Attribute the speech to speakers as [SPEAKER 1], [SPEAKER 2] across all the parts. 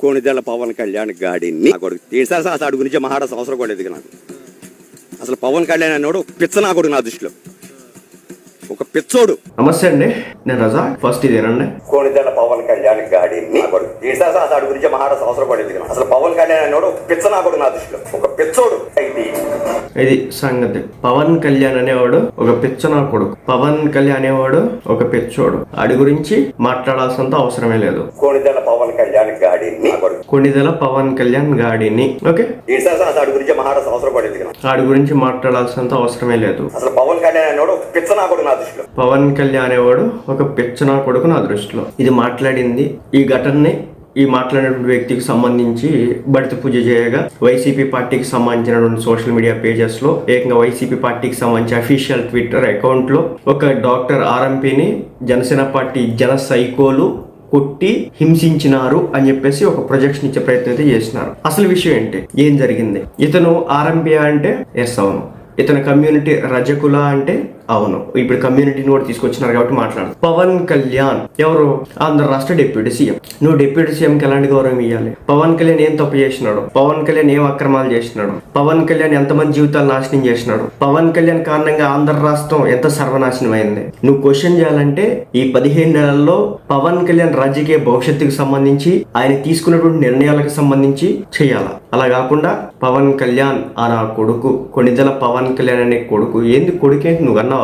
[SPEAKER 1] కోణిదెల పవన్ కళ్యాణ్ గాడిని కొడుకు. తీసారి అసలు ఆడి గురించి మహారాజు అవసరం కూడా లేదు నాకు. అసలు పవన్ కళ్యాణ్ అనేవాడు పిచ్చ నా కొడుకు నా దృష్టిలో. ఒక పిచ్చోడు.
[SPEAKER 2] నమస్తే అండి. నేను రజా. ఫస్ట్ ఇదేనండి
[SPEAKER 1] కోణిదెల పవన్ కళ్యాణ్ గాడిని కొడుకు. తీసారి అసలు ఆడి గురించి మహారాజు అవసరం కూడా లేదు అసలు పవన్ కళ్యాణ్ అనేవాడు పిచ్చ నా కొడుకు నా దృష్టిలో. ఒక పిచ్చోడు. అయితే
[SPEAKER 2] ఇది సంగతి. పవన్ కళ్యాణ్ అనేవాడు ఒక పిచ్చనా కొడుకు. పవన్ కళ్యాణ్ అనేవాడు ఒక పిచ్చోడు. ఆడి గురించి మాట్లాడాల్సినంత అవసరమే లేదు.
[SPEAKER 1] కోణిదెల పవన్ కళ్యాణ్ గాడిని
[SPEAKER 2] కొణిదెల పవన్ కళ్యాణ్ గాడిని. ఓకే?
[SPEAKER 1] అసలు గురించి మహారాజు అవసరం కూడా లేదు
[SPEAKER 2] ఆడి గురించి మాట్లాడాల్సినంత అవసరమే లేదు.
[SPEAKER 1] అసలు పవన్ కళ్యాణ్ అనేవాడు ఒక పిచ్చ నా కొడుకు నా దృష్టిలో.
[SPEAKER 2] పవన్ కళ్యాణ్ అనేవాడు ఒక పిచ్చనా కొడుకు నా దృష్టిలో. ఇది మాట్లాడింది ఈ ఘటనని ఈ మాట్లాడినటువంటి వ్యక్తికి సంబంధించి బడిత పూజ చేయగా వైసీపీ పార్టీకి సంబంధించినటువంటి సోషల్ మీడియా పేజెస్లో ఏకంగా వైసీపీ పార్టీకి సంబంధించి అఫీషియల్ ట్విట్టర్ అకౌంట్లో ఒక డాక్టర్ ఆర్ఎంపీని జనసేన పార్టీ జన సైకోలు కొట్టి హింసించినారు అని చెప్పేసి ఒక ప్రొజెక్షన్ ఇచ్చే ప్రయత్నం అయితే చేసినారు. అసలు విషయం ఏంటి? ఏం జరిగింది? ఇతను ఆర్ఎంపియా అంటే ఎస్ అవును. ఇతని కమ్యూనిటీ రజకుల అంటే అవును. ఇప్పుడు కమ్యూనిటీని కూడా తీసుకొచ్చినారు కాబట్టి మాట్లాడు పవన్ కళ్యాణ్. ఎవరు? ఆంధ్ర రాష్ట్ర డిప్యూటీ సీఎం. నువ్వు డిప్యూటీ సీఎం కి ఎలాంటి గౌరవం ఇవ్వాలి పవన్ కళ్యాణ్ ఏం తప్పు చేసినాడు? పవన్ కళ్యాణ్ ఏం అక్రమాలు చేసినాడు? పవన్ కళ్యాణ్ ఎంతమంది జీవితాలు నాశనం చేసినాడు? పవన్ కళ్యాణ్ కారణంగా ఆంధ్ర రాష్ట్రం ఎంత సర్వనాశనం అయింది నువ్వు క్వశ్చన్ చేయాలంటే ఈ పదిహేను నెలల్లో పవన్ కళ్యాణ్ రాజకీయ భవిష్యత్తుకు సంబంధించి ఆయన తీసుకున్నటువంటి నిర్ణయాలకు సంబంధించి చేయాలా? అలా కాకుండా పవన్ కళ్యాణ్ ఆ నా కొడుకు. కొణిదెల పవన్ కళ్యాణ్ అనే కొడుకు. ఏంది కొడుకేంటి నువ్వు అన్నావు?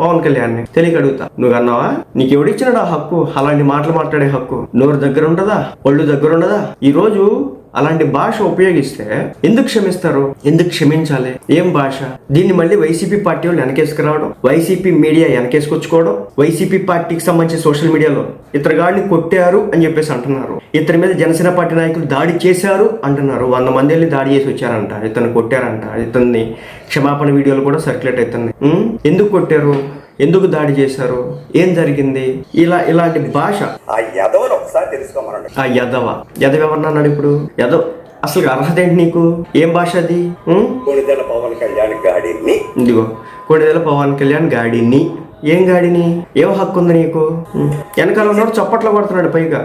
[SPEAKER 2] పవన్ కళ్యాణ్ తెలియక అడుగుతా. నువ్వు అన్నావా నీకు ఎవడిచ్చినాడు ఆ హక్కు? అలాంటి మాటలు మాట్లాడే హక్కు. నోరు దగ్గర ఉండదా ఒళ్ళు దగ్గర ఉండదా ఈ రోజు అలాంటి భాష ఉపయోగిస్తే ఎందుకు క్షమిస్తారు? ఎందుకు క్షమించాలి? ఏం భాష? దీన్ని మళ్ళీ వైసీపీ పార్టీ వాళ్ళు వెనకేసుకురావడం వైసీపీ మీడియా వెనకేసుకొచ్చుకోవడం వైసీపీ పార్టీకి సంబంధించిన సోషల్ మీడియాలో ఇతరుగాడిని కొట్టారు అని చెప్పేసి అంటున్నారు. ఇతని మీద జనసేన పార్టీ నాయకులు దాడి చేశారు అంటున్నారు. వంద మంది వెళ్ళి దాడి చేసి వచ్చారంట. ఇతను కొట్టారంట. ఇతన్ని క్షమాపణ వీడియోలు కూడా సర్క్యులేట్ అవుతుంది ఎందుకు కొట్టారు? ఎందుకు దాడి చేశారు? ఏం జరిగింది? ఇలా ఇలాంటి భాష.
[SPEAKER 1] ఒకసారి తెలుసుకోమనండి.
[SPEAKER 2] ఆ యదవ. యదవ ఎవరన్నాడు ఇప్పుడు? యదవ్. అసలు అర్హత ఏంటి నీకు? ఏం భాష అది?
[SPEAKER 1] కోణిదెల పవన్ కళ్యాణ్ గాడిని.
[SPEAKER 2] ఇదిగో కొడిదెల పవన్ కళ్యాణ్ గాడిని. ఏం గాడిని? ఏం హక్కు ఉంది నీకు. వెనకాల ఉన్నాడు చప్పట్లు కొడుతున్నాడు పైగా.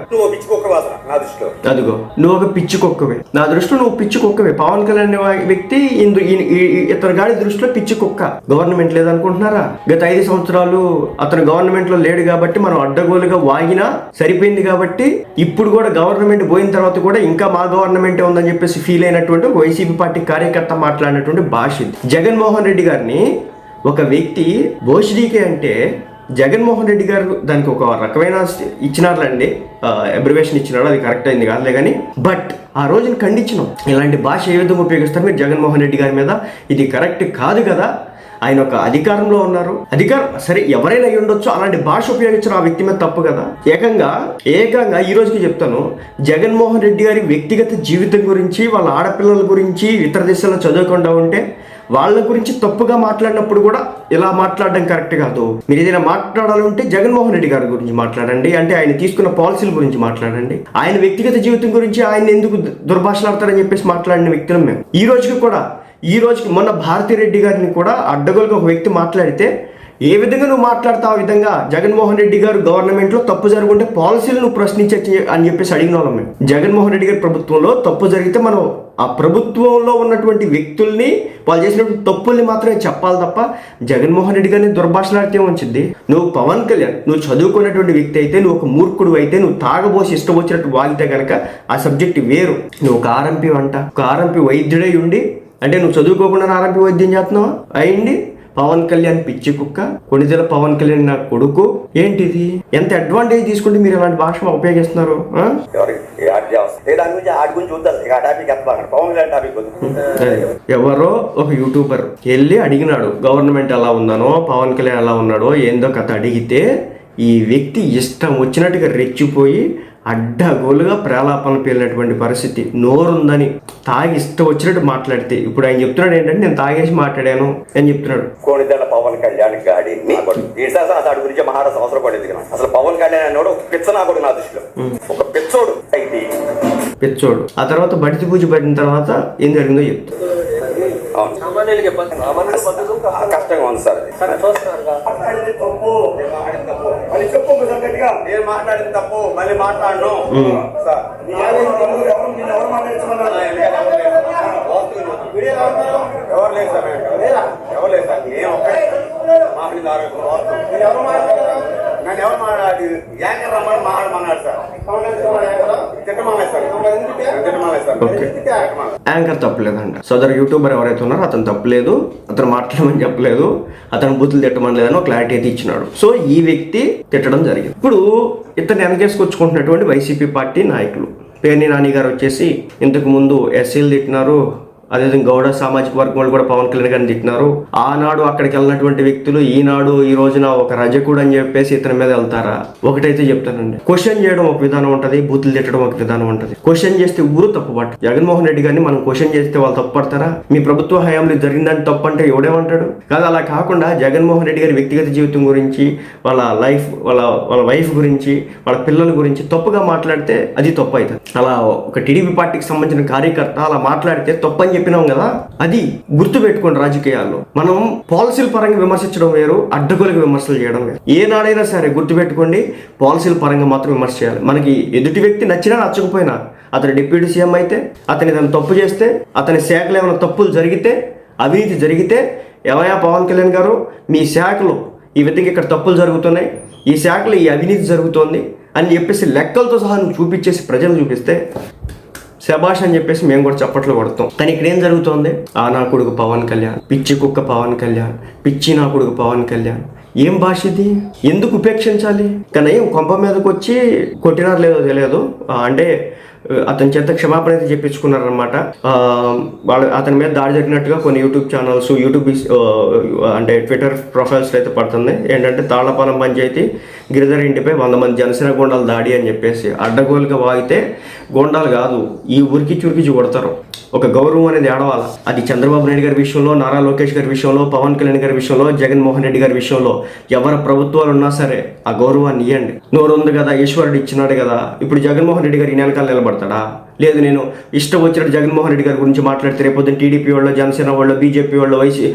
[SPEAKER 2] అదిగో నువ్వు ఒక పిచ్చి కుక్కవే. నా దృష్టిలో నువ్వు పిచ్చి కుక్కవే. పవన్ కళ్యాణ్ వ్యక్తి ఇతని గాడి దృష్టిలో పిచ్చి కుక్క. గవర్నమెంట్ లేదనుకుంటున్నారా? గత ఐదు సంవత్సరాలు అతను గవర్నమెంట్లో లేడు కాబట్టి మనం అడ్డగోలుగా వాగినా సరిపోయింది కాబట్టి ఇప్పుడు కూడా గవర్నమెంట్ పోయిన తర్వాత కూడా ఇంకా మా గవర్నమెంటే ఉందని చెప్పేసి ఫీల్ అయినటువంటి వైసీపీ పార్టీ కార్యకర్త మాట్లాడినటువంటి భాష ఇది. జగన్మోహన్ రెడ్డి గారిని ఒక వ్యక్తి భోష్డీకే అంటే జగన్మోహన్ రెడ్డి గారు దానికి ఒక రకమైన ఇచ్చినారులండి. అబ్రివేషన్ ఇచ్చినాడు అది కరెక్ట్ అయింది కాదులే కానీ. బట్ ఆ రోజున ఖండించినాం. ఇలాంటి భాష ఏ విధంగా ఉపయోగిస్తారు మీరు జగన్మోహన్ రెడ్డి గారి మీద? ఇది కరెక్ట్ కాదు కదా? ఆయన ఒక అధికారంలో ఉన్నారు. అధికారం సరే ఎవరైనా ఉండొచ్చు. అలాంటి భాష ఉపయోగించడం ఆ వ్యక్తి మీద తప్పు కదా? ఏకంగా ఏకంగా ఈ రోజుకి చెప్తాను. జగన్మోహన్ రెడ్డి గారి వ్యక్తిగత జీవితం గురించి వాళ్ళ ఆడపిల్లల గురించి ఇతర దేశాల్లో చదువుకుండా ఉంటే వాళ్ళ గురించి తప్పుగా మాట్లాడినప్పుడు కూడా ఇలా మాట్లాడడం కరెక్ట్ కాదు. మీరు ఏదైనా మాట్లాడాలంటే జగన్మోహన్ రెడ్డి గారి గురించి మాట్లాడండి. అంటే ఆయన తీసుకున్న పాలసీల గురించి మాట్లాడండి. ఆయన వ్యక్తిగత జీవితం గురించి ఆయన ఎందుకు దుర్భాషలాడతారని చెప్పేసి మాట్లాడిన వ్యక్తులం మేము. ఈ రోజుకి కూడా ఈ రోజుకి మొన్న భారతిరెడ్డి గారిని కూడా అడ్డగోలుగా ఒక వ్యక్తి మాట్లాడితే ఏ విధంగా నువ్వు మాట్లాడతావు ఆ విధంగా జగన్మోహన్ రెడ్డి గారు గవర్నమెంట్లో తప్పు జరుగుంటే పాలసీలు నువ్వు ప్రశ్నించచ్చు అని చెప్పేసి అడిగిన వాళ్ళం మేము. జగన్మోహన్ రెడ్డి గారి ప్రభుత్వంలో తప్పు జరిగితే మనం ఆ ప్రభుత్వంలో ఉన్నటువంటి వ్యక్తుల్ని వాళ్ళు చేసినటువంటి తప్పుల్ని మాత్రమే చెప్పాలి తప్ప జగన్మోహన్ రెడ్డి గారిని దుర్భాషలాడితే వచ్చింది నువ్వు పవన్ కళ్యాణ్ నువ్వు చదువుకున్నటువంటి వ్యక్తి అయితే నువ్వు ఒక మూర్ఖుడు అయితే నువ్వు తాగబోసి ఇష్టం వచ్చినట్టు వాగితే గనక ఆ సబ్జెక్ట్ వేరు. నువ్వు ఒక ఆర్ఎంపీ అంట ఒక ఆర్ఎంపీ వైద్యుడై ఉండి అంటే నువ్వు చదువుకోకుండా ఆర్ఎంపీ వైద్యం చేస్తున్నావా? అయ్యండి పవన్ కళ్యాణ్ పిచ్చి కుక్క కొణిదెల పవన్ కళ్యాణ్ నా కొడుకు. ఏంటిది? ఎంత అడ్వాంటేజ్ తీసుకుంటే మీరు ఇలాంటి భాష ఉపయోగిస్తున్నారు. ఎవరో ఒక యూట్యూబర్ వెళ్ళి అడిగినాడు గవర్నమెంట్ ఎలా ఉందనో పవన్ కళ్యాణ్ ఎలా ఉన్నాడో ఏందో కథ అడిగితే ఈ వ్యక్తి ఇష్టం వచ్చినట్టుగా రెచ్చిపోయి అడ్డగోలుగా ప్రేలాపనలు పేలినటువంటి పరిస్థితి. నోరుందని తాగి ఇష్టం వచ్చినట్టు మాట్లాడితే ఇప్పుడు ఆయన చెప్తున్నాడు ఏంటంటే నేను తాగేసి మాట్లాడాను అని చెప్తున్నాడు.
[SPEAKER 1] కోణిదెల పవన్ కళ్యాణ్ అసలు ఆడి గురించి మహారాజు అవసరం పడేది. అసలు పవన్ కళ్యాణ్ ఒక పిచ్చ నా దృష్టిలో. ఒక పిచ్చోడు అయితే.
[SPEAKER 2] పిచ్చోడు. ఆ తర్వాత బడితి పూజ పడిన తర్వాత ఏం జరిగిందో చెప్తా.
[SPEAKER 1] అవును.
[SPEAKER 3] సామాన్యులకి ఇబ్బంది సామాన్యులు బతుకు కష్టం.
[SPEAKER 1] కష్టంగా ఉంది సార్ అది. చెప్పు కొంచెం గట్టిగా. నేను మాట్లాడిన తప్పు మళ్ళీ మాట్లాడను. సార్. ఎవరు? లేదు సార్ ఎవరు లేదు. సార్ నేను ఒక్కడే. మాట్లాడింది ఆరోగ్యం వాస్తవం. నన్ను ఎవరు మాట్లాడి యాంకర్ రమ్మని మాట్లాడమన్నాడు సార్ తిట్టమలేదు సార్ తిట్టమలేదు సార్
[SPEAKER 2] ఓకే.
[SPEAKER 1] తిట్టమలేదు.
[SPEAKER 2] యాంకర్ తప్పలేదంట. సదరు యూట్యూబర్ ఎవరైతే ఉన్నారో అతను తప్పలేదు అతను మాట్లాడమని చెప్పలేదు అతను బూతులు తిట్టమని లేదని ఒక క్లారిటీ అయితే ఇచ్చినాడు. సో ఈ వ్యక్తి తిట్టడం జరిగింది. ఇప్పుడు ఇతను వెనకేసుకొచ్చుకుంటున్నటువంటి వైసీపీ పార్టీ నాయకులు. పేర్ని నాని గారు వచ్చేసి ఇంతకు ముందు ఎస్సీలు తిట్టినారు అదేవిధంగా గౌడ సామాజిక వర్గం వాళ్ళు కూడా పవన్ కళ్యాణ్ గారిని తిట్టినారు. ఆనాడు అక్కడికి వెళ్ళినటువంటి వ్యక్తులు ఈనాడు ఈ రోజున ఒక రజకుడు అని చెప్పేసి ఇతని మీద వెళ్తారా? ఒకటైతే చెప్తానండి. క్వశ్చన్ చేయడం ఒక విధానం ఉంటది బూతులు తిట్టడం ఒక విధానం ఉంటది. క్వశ్చన్ చేస్తే ఊరు తప్పుపట్టు. జగన్మోహన్ రెడ్డి గారిని మనం క్వశ్చన్ చేస్తే వాళ్ళు తప్పుపడతారా? మీ ప్రభుత్వ హయాంలో జరిగిందని తప్పు అంటే ఎవడేమంటాడు? కాదు అలా కాకుండా జగన్మోహన్ రెడ్డి గారి వ్యక్తిగత జీవితం గురించి వాళ్ళ లైఫ్ వాళ్ళ వాళ్ళ వైఫ్ గురించి వాళ్ళ పిల్లల గురించి తప్పుగా మాట్లాడితే అది తప్పు అవుతుంది. అలా ఒక టీడీపీ పార్టీకి సంబంధించిన కార్యకర్త అలా మాట్లాడితే తప్పు అని చెప్పినాం కదా అది గుర్తు పెట్టుకోండి రాజకీయాల్లో. మనం పాలసీల పరంగా విమర్శించడం వేరు అడ్డగోలుగా విమర్శలు చేయడం వేరు. ఏనాడైనా సరే గుర్తుపెట్టుకోండి పాలసీల పరంగా మాత్రం విమర్శ చేయాలి. మనకి ఎదుటి వ్యక్తి నచ్చినా నచ్చకపోయినా అతని డిప్యూటీ సీఎం అయితే అతని ఏదైనా తప్పు చేస్తే అతని శాఖలో ఏమైనా తప్పులు జరిగితే అవినీతి జరిగితే ఎవయా పవన్ కళ్యాణ్ గారు మీ శాఖలో ఈ విధంగా ఇక్కడ తప్పులు జరుగుతున్నాయి ఈ శాఖలో ఈ అవినీతి జరుగుతోంది అని చెప్పేసి లెక్కలతో సహా నువ్వు చూపించేసి ప్రజలు చూపిస్తే శబాష్ అని చెప్పేసి మేము కూడా చప్పట్లు కొడతాం. కానీ ఇక్కడ ఏం జరుగుతోంది? ఆ నా కొడుకు పవన్ కళ్యాణ్ పిచ్చి కుక్క పవన్ కళ్యాణ్ పిచ్చి నా కొడుకు పవన్ కళ్యాణ్. ఏం భాష ఇది? ఎందుకు ఉపేక్షించాలి? కానీ కొంప మీదకి వచ్చి కొట్టినారు లేదో తెలియదు. అంటే అతని చేత క్షమాపణ అయితే చెప్పించుకున్నారనమాట వాళ్ళు అతని మీద దాడి జరిగినట్టుగా కొన్ని యూట్యూబ్ ఛానల్స్ యూట్యూబ్ అంటే ట్విట్టర్ ప్రొఫైల్స్ అయితే పడుతుంది. ఏంటంటే తాళ్ళపాలెం పంచాయతీ గిరిధర్ ఇంటిపై వంద మంది జనసేన గోండాలు దాడి అని చెప్పేసి అడ్డగోలుగా వాగితే గోండాలు కాదు ఈ ఊరికి చురికిచి కొడతారు ఒక గౌరవం అనేది ఏడవాల. అది చంద్రబాబు నాయుడు గారి విషయంలో నారా లోకేష్ గారి విషయంలో పవన్ కళ్యాణ్ గారి విషయంలో జగన్మోహన్ రెడ్డి గారి విషయంలో ఎవరి ప్రభుత్వాలు ఉన్నా సరే ఆ గౌరవాన్ని ఇవ్వండి నోరు ఉంది కదా ఈశ్వరుడు ఇచ్చినాడు కదా ఇప్పుడు జగన్మోహన్ రెడ్డి గారు ఈ వెనకాల నిలబడతాడా? లేదు నేను ఇష్టం వచ్చినట్టు జగన్మోహన్ రెడ్డి గారి గురించి మాట్లాడితే రేపొద్దున టీడీపీ వాళ్ళు జనసేన వాళ్ళు బీజేపీ వాళ్ళు వైసీ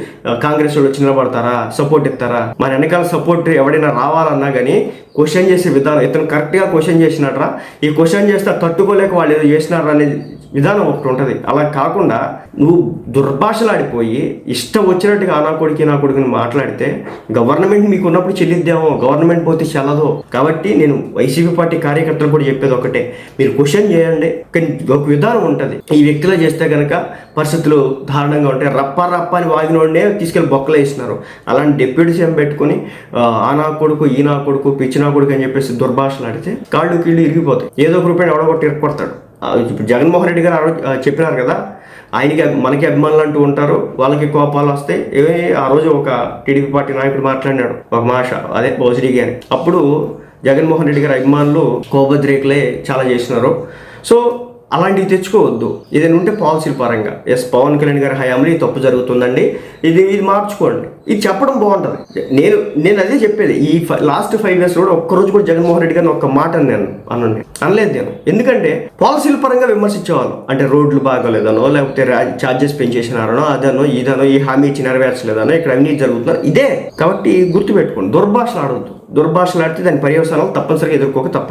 [SPEAKER 2] కాంగ్రెస్ వాళ్ళు వచ్చి నిలబడతారా? సపోర్ట్ ఇస్తారా? మన వెనకాల సపోర్ట్ ఎవడైనా రావాలన్నా కానీ క్వశ్చన్ చేసే విధానం ఇతను కరెక్ట్గా క్వశ్చన్ చేసినట్రా ఈ క్వశ్చన్ చేస్తే తట్టుకోలేక వాళ్ళు ఏదో చేసినారా అనేది విధానం ఒకటి ఉంటుంది. అలా కాకుండా నువ్వు దుర్భాషలాడిపోయి ఇష్టం వచ్చినట్టుగా నా కొడుకు నా కొడుకుని మాట్లాడితే గవర్నమెంట్ మీకు ఉన్నప్పుడు చెల్లిద్దామో గవర్నమెంట్ పోతే చల్లదు. కాబట్టి నేను వైసీపీ పార్టీ కార్యకర్తలు కూడా చెప్పేది ఒకటే. మీరు క్వశ్చన్ చేయండి. కానీ ఒక విధానం ఉంటుంది. ఈ వ్యక్తిలో చేస్తే కనుక పరిస్థితులు దారుణంగా ఉంటాయి. రప్ప రప్ప అని వాగినోడనే తీసుకెళ్ళి బొక్కలు వేసినారు. అలాంటి డిప్యూటీ సీఎం పెట్టుకుని ఆ, నా కొడుకు ఈ నా కొడుకు పిచ్చి నా కొడుకు అని చెప్పేసి దుర్భాషలాడితే కాళ్ళు కీళ్ళు ఇరిగిపోతాయి. ఏదో ఒక రూపాయలు ఎవడగొట్టి ఇరకొడతాడు ఇప్పుడు జగన్మోహన్ రెడ్డి గారు చెప్పినారు కదా ఆయనకి మనకి అభిమానులు అంటూ ఉంటారు వాళ్ళకి కోపాలు వస్తాయి. ఏమే ఆ రోజు ఒక టీడీపీ పార్టీ నాయకుడు మాట్లాడినాడు ఒక మాష అదే బోసిడి గారి అప్పుడు జగన్మోహన్ రెడ్డి గారి అభిమానులు కోపద్రేకులే చాలా చేసినారు. సో అలాంటివి తెచ్చుకోవద్దు. ఏదైనా ఉంటే పాలసీల పరంగా. ఎస్ పవన్ కళ్యాణ్ గారి హయాంలో ఈ తప్పు జరుగుతుందండి. ఇది ఇది మార్చుకోండి. ఇది చెప్పడం బాగుంటుంది. నేను నేను అదే చెప్పేది. ఈ లాస్ట్ ఫైవ్ ఇయర్స్ కూడా ఒక్కరోజు కూడా జగన్మోహన్ రెడ్డి గారిని ఒక్క మాట నేను అనండి అనలేదు నేను. ఎందుకంటే పాలసీల పరంగా విమర్శించేవాళ్ళు. అంటే రోడ్లు బాగోలేదనో లేకపోతే ఛార్జెస్ పెంచేసినారనో అదనో ఇదనో ఈ హామీ ఇచ్చి నెరవేర్చలేదనో ఇక్కడ అవినీతి జరుగుతుందో ఇదే. కాబట్టి గుర్తుపెట్టుకోండి. దుర్భాషలు ఆడవద్దు దుర్భాషలు ఆడితే దాని పర్యవసానం తప్పనిసరిగా ఎదుర్కోక తప్ప